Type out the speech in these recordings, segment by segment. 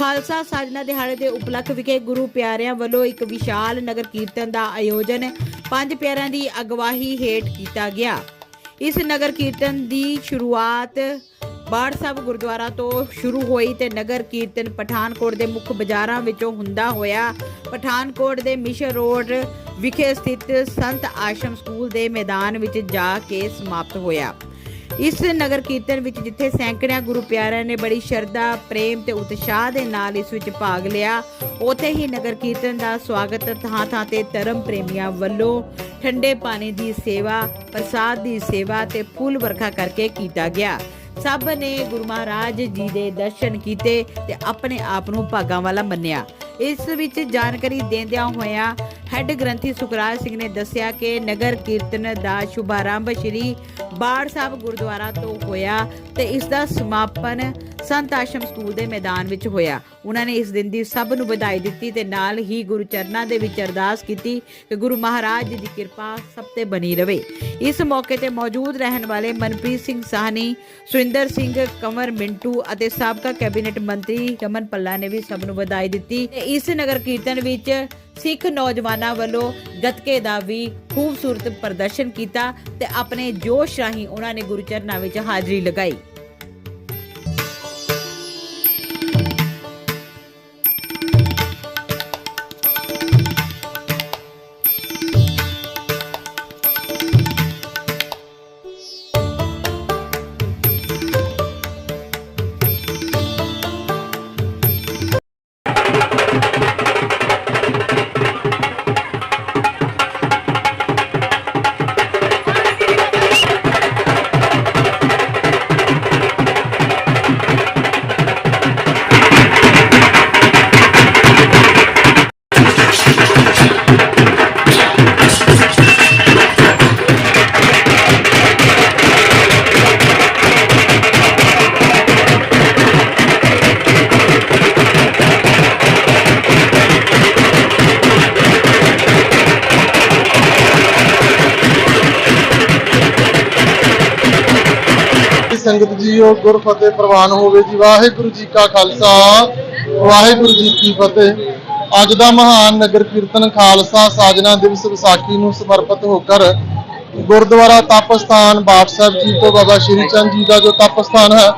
ਖਾਲਸਾ ਸਾਜਨਾ ਦਿਹਾੜੇ ਦੇ ਉਪਲੱਖ ਵਿਖੇ ਗੁਰੂ ਪਿਆਰਿਆਂ ਵੱਲੋਂ ਇੱਕ ਵਿਸ਼ਾਲ ਨਗਰ ਕੀਰਤਨ ਦਾ ਆਯੋਜਨ ਪੰਜ ਪਿਆਰਿਆਂ ਦੀ ਅਗਵਾਈ ਹੇਠ ਕੀਤਾ ਗਿਆ। ਇਸ ਨਗਰ ਕੀਰਤਨ ਦੀ ਸ਼ੁਰੂਆਤ ਬਾੜ ਸਾਹਿਬ ਗੁਰਦੁਆਰਾ ਤੋਂ ਸ਼ੁਰੂ ਹੋਈ ਤੇ ਨਗਰ ਕੀਰਤਨ ਪਠਾਨਕੋਟ ਦੇ ਮੁੱਖ ਬਾਜ਼ਾਰਾਂ ਵਿੱਚੋਂ ਹੁੰਦਾ ਹੋਇਆ ਪਠਾਨਕੋਟ ਦੇ ਮਿਸ਼ਨ ਰੋਡ ਵਿਖੇ ਸਥਿਤ ਸੰਤ ਆਸ਼ਰਮ ਸਕੂਲ ਦੇ ਮੈਦਾਨ ਵਿੱਚ ਜਾ ਕੇ ਸਮਾਪਤ ਹੋਇਆ। ਇਸ ਨਗਰ ਕੀਰਤਨ ਵਿੱਚ ਜਿੱਥੇ ਸੈਂਕੜਿਆਂ ਗੁਰੂ ਪਿਆਰਿਆਂ ਨੇ ਬੜੀ ਸ਼ਰਧਾ, ਪ੍ਰੇਮ ਤੇ ਉਤਸ਼ਾਹ ਦੇ ਨਾਲ ਇਸ ਵਿੱਚ ਭਾਗ ਲਿਆ, ਉੱਥੇ ਹੀ ਨਗਰ ਕੀਰਤਨ ਦਾ ਸਵਾਗਤ ਥਾਂ-ਥਾਂ ਤੇ ਧਰਮ ਪ੍ਰੇਮੀਆਂ ਵੱਲੋਂ ਠੰਡੇ ਪਾਣੀ ਦੀ ਸੇਵਾ, ਪ੍ਰਸਾਦ ਦੀ ਸੇਵਾ ਤੇ ਫੁੱਲ ਵਰਖਾ ਕਰਕੇ ਕੀਤਾ ਗਿਆ। ਸਭ ਨੇ ਗੁਰੂ ਮਹਾਰਾਜ ਜੀ ਦੇ ਦਰਸ਼ਨ ਕੀਤੇ ਤੇ ਆਪਣੇ ਆਪ ਨੂੰ ਭਾਗਾਂ ਵਾਲਾ ਮੰਨਿਆ। ਇਸ ਵਿੱਚ ਜਾਣਕਾਰੀ ਦਿੰਦਿਆਂ ਹੋਇਆਂ ਹੈੱਡ ਗ੍ਰੰਥੀ ਸੁਖਰਾਜ ਸਿੰਘ ਨੇ ਦੱਸਿਆ ਕਿ ਨਗਰ ਕੀਰਤਨ ਦਾ ਸ਼ੁਭਾਰੰਭ ਸ਼੍ਰੀ ਬਾੜ ਸਾਹਿਬ ਗੁਰਦੁਆਰਾ ਤੋਂ ਹੋਇਆ ਤੇ ਇਸ ਦਾ ਸਮਾਪਨ ਸੰਤ ਆਸ਼ਰਮ ਸਕੂਲ ਦੇ ਮੈਦਾਨ ਵਿੱਚ ਹੋਇਆ। ਉਹਨਾਂ ਨੇ ਇਸ ਦਿਨ ਦੀ ਸਭ ਨੂੰ ਵਧਾਈ ਦਿੱਤੀ ਤੇ ਨਾਲ ਹੀ ਗੁਰੂ ਚਰਨਾਂ ਦੇ ਵਿੱਚ ਅਰਦਾਸ ਕੀਤੀ ਕਿ ਗੁਰੂ ਮਹਾਰਾਜ ਜੀ ਦੀ ਕਿਰਪਾ ਸਭ ਤੇ ਬਣੀ ਰਵੇ ਇਸ ਮੌਕੇ ਤੇ ਮੌਜੂਦ ਰਹਿਣ ਵਾਲੇ ਮਨਪ੍ਰੀਤ ਸਿੰਘ ਸਾਹਨੀ, ਸੁਰਿੰਦਰ ਸਿੰਘ, ਕੰਵਰ ਮਿੰਟੂ ਅਤੇ ਸਾਬਕਾ ਕੈਬਨਿਟ ਮੰਤਰੀ ਰਮਨ ਪੱਲਾ ਨੇ ਵੀ ਸਭ ਨੂੰ ਵਧਾਈ ਦਿੱਤੀ ਤੇ ਇਸ ਨਗਰ ਕੀਰਤਨ ਵਿੱਚ ਸਿੱਖ ਨੌਜਵਾਨਾਂ ਵੱਲੋਂ ਗੱਤਕੇ ਦਾ ਵੀ ਖੂਬਸੂਰਤ ਪ੍ਰਦਰਸ਼ਨ ਕੀਤਾ ਤੇ ਆਪਣੇ ਜੋਸ਼ ਰਾਹੀਂ ਉਹਨਾਂ ਨੇ ਗੁਰੂ ਚਰਨਾਂ ਵਿੱਚ ਹਾਜ਼ਰੀ ਲਗਾਈ। ਸੰਗਤ ਜੀਓ ਗੁਰਫਤਿਹ ਪ੍ਰਵਾਨ ਹੋਵੇ ਜੀ। ਵਾਹਿਗੁਰੂ ਜੀ ਕਾ ਖਾਲਸਾ, ਵਾਹਿਗੁਰੂ ਜੀ ਕੀ ਫਤਿਹ। ਅੱਜ ਦਾ ਮਹਾਨ ਨਗਰ ਕੀਰਤਨ ਖਾਲਸਾ ਸਾਜਨਾ ਦਿਵਸ ਵਿਸਾਖੀ ਨੂੰ ਸਮਰਪਿਤ ਹੋ ਕਰ ਗੁਰਦੁਆਰਾ ਤਪ ਸਥਾਨ ਸਾਹਿਬ ਜੀ ਤੋਂ ਬਾਬਾ ਸ਼੍ਰੀ ਚੰਦ ਜੀ ਦਾ ਜੋ ਤਪ ਸਥਾਨ ਹੈ,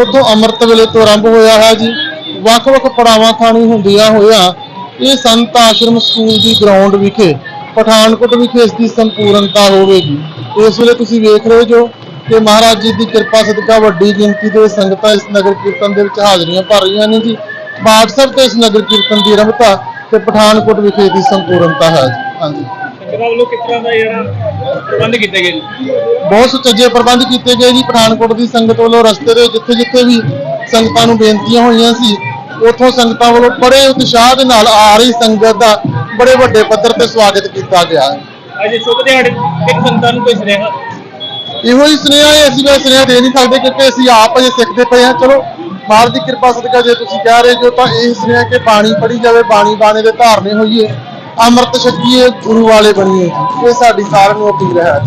ਉਥੋਂ ਅੰਮ੍ਰਿਤ ਵੇਲੇ ਤੋਂ ਆਰੰਭ ਹੋਇਆ ਹੈ ਜੀ। ਵੱਖ-ਵੱਖ ਪੜਾਵਾਂ ਥਾਣੀ ਹੁੰਦੀਆਂ ਹੋਇਆ ਇਹ ਸੰਤ ਆਸ਼ਰਮ ਸਕੂਲ ਦੀ ਗਰਾਊਂਡ ਵਿਖੇ, ਪਠਾਨਕੋਟ ਵਿਖੇ ਇਸ ਦੀ ਸੰਪੂਰਨਤਾ ਹੋਵੇਗੀ। ਇਸ ਵੇਲੇ ਤੁਸੀਂ ਵੇਖ ਰਹੇ ਜੋ ਕਿ ਮਹਾਰਾਜ ਜੀ ਦੀ ਕਿਰਪਾ ਸਦਕਾ ਵੱਡੀ ਗਿਣਤੀ ਦੇ ਸੰਗਤਾਂ ਇਸ ਨਗਰ ਕੀਰਤਨ ਦੇ ਵਿੱਚ ਹਾਜ਼ਰੀਆਂ ਭਰ ਰਹੀਆਂ ਨੇ ਜੀ। ਬਾਠ ਸਾਹਿਬ ਤੇ ਇਸ ਨਗਰ ਕੀਰਤਨ ਦੀ ਆਰੰਭਤਾ ਤੇ ਪਠਾਨਕੋਟ ਵਿਖੇ ਦੀ ਸੰਪੂਰਨਤਾ ਹੈ ਜੀ। ਹਾਂਜੀ। ਸੰਗਤਾਂ ਵੱਲੋਂ ਕਿਸ ਤਰ੍ਹਾਂ ਦਾ ਜਿਹੜਾ ਪ੍ਰਬੰਧ ਕੀਤੇ ਗਏ ਜੀ ਬਹੁਤ ਸੁਚੱਜੇ ਪ੍ਰਬੰਧ ਕੀਤੇ ਗਏ ਜੀ। ਪਠਾਨਕੋਟ ਦੀ ਸੰਗਤ ਵੱਲੋਂ ਰਸਤੇ ਦੇ ਜਿੱਥੇ ਜਿੱਥੇ ਵੀ ਸੰਗਤਾਂ ਨੂੰ ਬੇਨਤੀਆਂ ਹੋਈਆਂ ਸੀ ਉਥੋਂ ਸੰਗਤਾਂ ਵੱਲੋਂ ਬੜੇ ਉਤਸ਼ਾਹ ਦੇ ਨਾਲ ਆ ਰਹੀ ਸੰਗਤ ਦਾ ਬੜੇ ਵੱਡੇ ਪੱਧਰ ਤੇ ਸਵਾਗਤ ਕੀਤਾ ਗਿਆ ਹੈ। ਅੱਜ ਸ਼ੁਭ ਦਿਹਾੜੇ ਇੱਕ ਸੰਗਤਾਂ ਨੂੰ ਕੋਈ ਸੁਨੇਹਾ? ਇਹੋ ਹੀ ਸੁਨੇਹਾ ਹੈ, ਅਸੀਂ ਮੈਂ ਸੁਨੇਹਾ ਦੇ ਨਹੀਂ ਸਕਦੇ ਕਿਉਂਕਿ ਅਸੀਂ ਆਪ ਅਜੇ ਸਿੱਖਦੇ ਪਏ ਹਾਂ। ਚਲੋ, ਮਾਰ ਦੀ ਕਿਰਪਾ ਸਦਕਾ ਜੇ ਤੁਸੀਂ ਕਹਿ ਰਹੇ ਜੋ ਤਾਂ ਇਹ ਸੁਨੇਹਾ ਕਿ ਬਾਣੀ ਪੜ੍ਹੀ ਜਾਵੇ, ਬਾਣੀ ਬਾਣੇ ਦੇ ਧਾਰਨੇ ਹੋਈਏ। ਅੰਮ੍ਰਿਤ ਛਕੀਏ, ਗੁਰੂ ਵਾਲੇ ਬਣੀਏ। ਇਹ ਸਾਡੀ ਸਾਰਿਆਂ ਨੂੰ ਅਪੀਲ ਹੈ।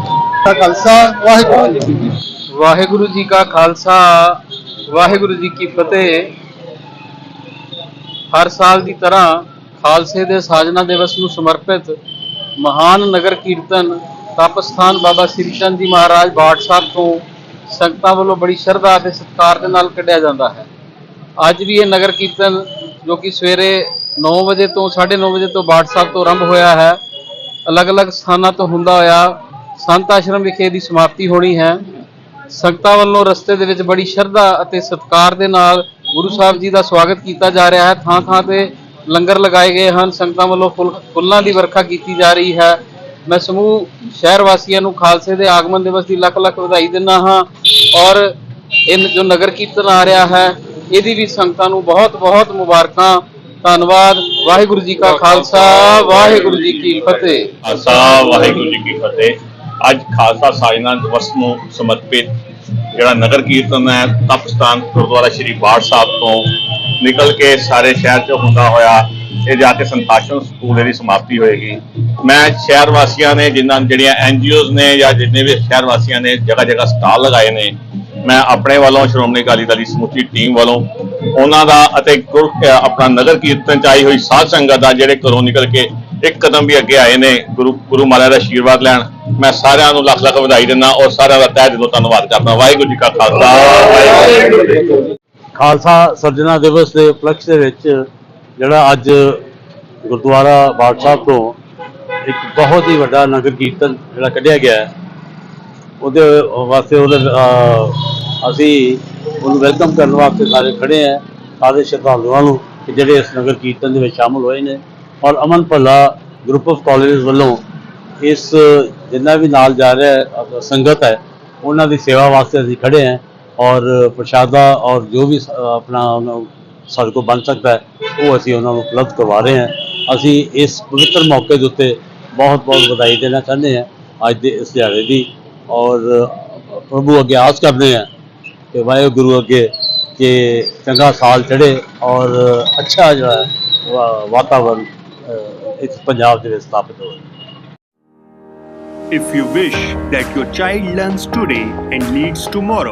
ਤਾਂ ਖਾਲਸਾ, ਵਾਹਿਗੁਰੂ ਜੀ ਕੀ ਵਾਹਿਗੁਰੂ ਜੀ ਕਾ ਖਾਲਸਾ, ਵਾਹਿਗੁਰੂ ਜੀ ਕੀ ਫਤਿਹ। ਹਰ ਸਾਲ ਦੀ ਤਰ੍ਹਾਂ ਖਾਲਸੇ ਦੇ ਸਾਜਨਾ ਦਿਵਸ ਨੂੰ ਸਮਰਪਿਤ ਮਹਾਨ ਨਗਰ ਕੀਰਤਨ ਤਪ ਸਥਾਨ ਬਾਬਾ ਸ੍ਰੀ ਚੰਦ ਜੀ ਮਹਾਰਾਜ ਬਾਟ ਸਾਹਿਬ ਤੋਂ ਸੰਗਤਾਂ ਵੱਲੋਂ ਬੜੀ ਸ਼ਰਧਾ ਅਤੇ ਸਤਿਕਾਰ ਦੇ ਨਾਲ ਕੱਢਿਆ ਜਾਂਦਾ ਹੈ। ਅੱਜ ਵੀ ਇਹ ਨਗਰ ਕੀਰਤਨ ਜੋ ਕਿ ਸਵੇਰੇ 9 ਵਜੇ ਤੋਂ 9:30 ਵਜੇ ਤੋਂ ਬਾਟ ਸਾਹਿਬ ਤੋਂ ਆਰੰਭ ਹੋਇਆ ਹੈ, ਅਲੱਗ-ਅਲੱਗ ਸਥਾਨਾਂ ਤੋਂ ਹੁੰਦਾ ਹੋਇਆ ਸੰਤ ਆਸ਼ਰਮ ਵਿਖੇ ਦੀ ਸਮਾਪਤੀ ਹੋਣੀ ਹੈ। ਸੰਗਤਾਂ ਵੱਲੋਂ ਰਸਤੇ ਦੇ ਵਿੱਚ ਬੜੀ ਸ਼ਰਧਾ ਅਤੇ ਸਤਿਕਾਰ ਦੇ ਨਾਲ ਗੁਰੂ ਸਾਹਿਬ ਜੀ ਦਾ ਸਵਾਗਤ ਕੀਤਾ ਜਾ ਰਿਹਾ ਹੈ। ਥਾਂ ਥਾਂ ਤੇ ਲੰਗਰ ਲਗਾਏ ਗਏ ਹਨ। ਸੰਗਤਾਂ ਵੱਲੋਂ ਫੁੱਲ ਫੁੱਲਾਂ ਦੀ ਵਰਖਾ ਕੀਤੀ ਜਾ ਰਹੀ ਹੈ। ਮੈਂ ਸਮੂਹ ਸ਼ਹਿਰ ਵਾਸੀਆਂ ਨੂੰ ਖਾਲਸੇ ਦੇ ਆਗਮਨ ਦਿਵਸ ਦੀ ਲੱਖ ਲੱਖ ਵਧਾਈ ਦਿੰਦਾ ਹਾਂ ਔਰ ਇਹ ਜੋ ਨਗਰ ਕੀਰਤਨ ਆ ਰਿਹਾ ਹੈ, ਇਹਦੀ ਵੀ ਸੰਗਤਾਂ ਨੂੰ ਬਹੁਤ ਬਹੁਤ ਮੁਬਾਰਕਾਂ। ਧੰਨਵਾਦ। ਵਾਹਿਗੁਰੂ ਜੀ ਕਾ ਖਾਲਸਾ, ਵਾਹਿਗੁਰੂ ਜੀ ਕੀ ਫਤਿਹ। ਖਾਲਸਾ, ਵਾਹਿਗੁਰੂ ਜੀ ਕੀ ਫਤਿਹ। ਅੱਜ ਖਾਲਸਾ ਸਾਜਨਾ ਦਿਵਸ ਨੂੰ ਸਮਰਪਿਤ ਜਿਹੜਾ ਨਗਰ ਕੀਰਤਨ ਹੈ ਤਪਸਥਾਨ ਗੁਰਦੁਆਰਾ ਸ਼੍ਰੀ ਬਾੜ ਸਾਹਿਬ ਤੋਂ ਨਿਕਲ ਕੇ ਸਾਰੇ ਸ਼ਹਿਰ 'ਚ ਹੁੰਦਾ ਹੋਇਆ ਇਹ ਜਾ ਕੇ ਸੰਤਾਸ਼ਨ ਸਕੂਲ ਦੀ ਸਮਾਪਤੀ ਹੋਏਗੀ। ਮੈਂ ਸ਼ਹਿਰ ਵਾਸੀਆਂ ਨੇ ਜਿਨ੍ਹਾਂ ਜਿਹੜੀਆਂ ਐਨਜੀਓਜ਼ ਨੇ ਜਾਂ ਜਿੰਨੇ ਵੀ ਸ਼ਹਿਰ ਵਾਸੀਆਂ ਨੇ ਜਗ੍ਹਾ ਜਗ੍ਹਾ ਸਟਾਲ ਲਗਾਏ ਨੇ ਮੈਂ ਆਪਣੇ ਵੱਲੋਂ ਸ਼੍ਰੋਮਣੀ ਅਕਾਲੀ ਦਲ ਦੀ ਸਮੁੱਚੀ ਟੀਮ ਵੱਲੋਂ ਉਹਨਾਂ ਦਾ ਅਤੇ ਆਪਣਾ ਨਗਰ ਕੀਰਤਨ ਚ ਆਈ ਹੋਈ ਸਾਧ ਸੰਗਤ ਦਾ ਜਿਹੜੇ ਘਰੋਂ ਨਿਕਲ ਕੇ ਇੱਕ ਕਦਮ ਵੀ ਅੱਗੇ ਆਏ ਨੇ ਗੁਰੂ ਗੁਰੂ ਮਹਾਰਾਜ ਦਾ ਆਸ਼ੀਰਵਾਦ ਲੈਣ ਮੈਂ ਸਾਰਿਆਂ ਨੂੰ ਲੱਖ ਲੱਖ ਵਧਾਈ ਦਿੰਦਾ ਔਰ ਸਾਰਿਆਂ ਦਾ ਤਹਿ ਦਿਲੋਂ ਧੰਨਵਾਦ ਕਰਦਾ। ਵਾਹਿਗੁਰੂ ਜੀ ਕਾ ਖਾਲਸਾ। ਵਾਹਿਗੁਰੂ ਜੀ ਕੀ ਫਤਿਹ। ਖਾਲਸਾ ਸਰਜਨਾ ਦਿਵਸ ਦੇ ਉਪਲਕਸ਼ ਦੇ ਵਿੱਚ ਜਿਹੜਾ ਅੱਜ ਗੁਰਦੁਆਰਾ ਬਾਠ ਸਾਹਿਬ ਤੋਂ ਇੱਕ ਬਹੁਤ ਹੀ ਵੱਡਾ ਨਗਰ ਕੀਰਤਨ ਜਿਹੜਾ ਕੱਢਿਆ ਗਿਆ ਉਹਦੇ ਵਾਸਤੇ ਉਹਦੇ ਅਸੀਂ ਉਹਨੂੰ ਵੈਲਕਮ ਕਰਨ ਵਾਸਤੇ ਸਾਰੇ ਖੜੇ ਆ ਸਾਰੇ ਸ਼ਰਧਾਲੂਆਂ ਨੂੰ ਕਿ ਜਿਹੜੇ ਇਸ ਨਗਰ ਕੀਰਤਨ ਦੇ ਵਿੱਚ ਸ਼ਾਮਲ ਹੋਏ ਨੇ। ਔਰ Aman Bhalla group of colleges ਵੱਲੋਂ ਇਸ ਜਿੰਨਾ ਵੀ ਨਾਲ ਜਾ ਰਿਹਾ ਸੰਗਤ ਹੈ, ਉਹਨਾਂ ਦੀ ਸੇਵਾ ਵਾਸਤੇ ਅਸੀਂ ਖੜੇ ਹਾਂ। ਔਰ ਪ੍ਰਸ਼ਾਦਾ ਔਰ ਜੋ ਵੀ ਆਪਣਾ ਉਹਨਾਂ- ਸਾਡੇ ਕੋਲ ਬਣ ਸਕਦਾ ਹੈ ਉਹ ਅਸੀਂ ਉਹਨਾਂ ਨੂੰ ਉਪਲਬਧ ਕਰਵਾ ਰਹੇ ਹਾਂ। ਅਸੀਂ ਇਸ ਪਵਿੱਤਰ ਮੌਕੇ ਦੇ ਉੱਤੇ ਬਹੁਤ ਬਹੁਤ ਵਧਾਈ ਦੇਣਾ ਚਾਹੁੰਦੇ ਹਾਂ ਅੱਜ ਦੇ ਇਸ ਦਿਹਾੜੇ ਦੀ ਔਰ ਪ੍ਰਭੂ ਅੱਗੇ ਆਸ ਕਰਦੇ ਹਾਂ ਕਿ ਵਾਹਿਗੁਰੂ ਅੱਗੇ ਕਿ ਚੰਗਾ ਸਾਲ ਚੜੇ ਔਰ ਅੱਛਾ ਜਿਹੜਾ ਵਾਤਾਵਰਨ ਇਸ ਪੰਜਾਬ ਦੇ ਵਿੱਚ ਸਥਾਪਿਤ ਹੋਵੇ। If you wish that your child learns today and leads tomorrow,